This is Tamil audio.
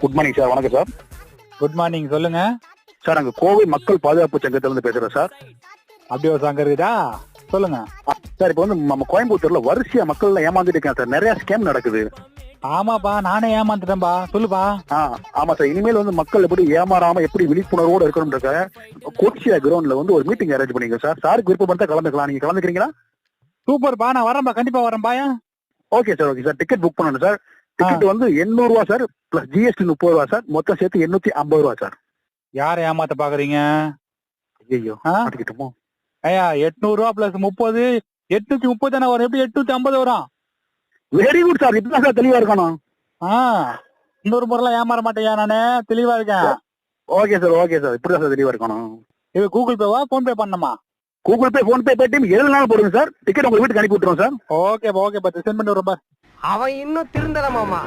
குட் மார்னிங் சார் வணக்கம் சார் குட் மார்னிங் சொல்லுங்க. சார் நாங்க கோவை மக்கள் பாதுகாப்பு சங்கத்துல இருந்து பேசுறோம் சார் அப்படி ஒரு சங்கம் இருக்குதா? சொல்லுங்க. சார் இப்போ வந்து நம்ம கோயம்புத்தூர்ல வரிசையா மக்கள் ஏமாந்துட்டு இருக்காங்க சார் நிறைய ஸ்கேம் நடக்குது. ஆமாப்பா நானே ஏமாந்துட்டேன்பா. சொல்லுப்பா. ஆமா சார் இனிமேல் வந்து மக்கள் எப்படி ஏமாறாம எப்படி விழிப்புணர்வோட இருக்கணும்ன்ற கோச்சியா கிரவுண்ட்ல வந்து ஒரு மீட்டிங் அரேஞ்ச் பண்ணீங்க சார் சாருக்கு விருப்பம் பண்ணா கலந்துக்கலாம். நீங்க கலந்துக்கிறீங்களா? சூப்பர்ப்பா நான் வரேன்பா. கண்டிப்பா வரேன்பா okay sir okay sir ticket book பண்ணணும் சார் டிக்கெட் வந்து எண்ணூறு ரூபா சார் பிளஸ் ஜிஎஸ்டி முப்பது ரூபா சார் மொத்தம் சேர்த்து எண்ணூத்தி ஐம்பது ரூபா சார். யாரை ஏமாத்த பாக்குறீங்க? ஐயோ? மாட்டிக்கிட்டோமோ? ஐயா எட்நூறு ரூபா பிளஸ் முப்பது எட்நூத்தி முப்பது தானே வரும்? எப்படி எட்நூத்தி ஐம்பது வரும்? வெரி குட் சார் இப்பதான் சார் தெளிவா இருக்கணும். ஆ இன்னொரு முறைலாம் ஏமாற மாட்டேயா நானு? தெளிவா இருக்கேன். ஓகே சார் ஓகே சார் இப்படிதான் சார் தெளிவா இருக்கணும். இது கூகுள் பேவா போன் பே பண்ணணுமா? Google Pay PhonePe Paytm எது நாளும் போடுங்க சார். டிக்கெட் உங்க வீட்டுக்கு அனுப்பி விட்டுருவோம் சார். ஓகேப்பா ஓகேப்பா சென்ட் பண்ணி விடுறேன் அவன் இன்னும் திருந்தல மாமா.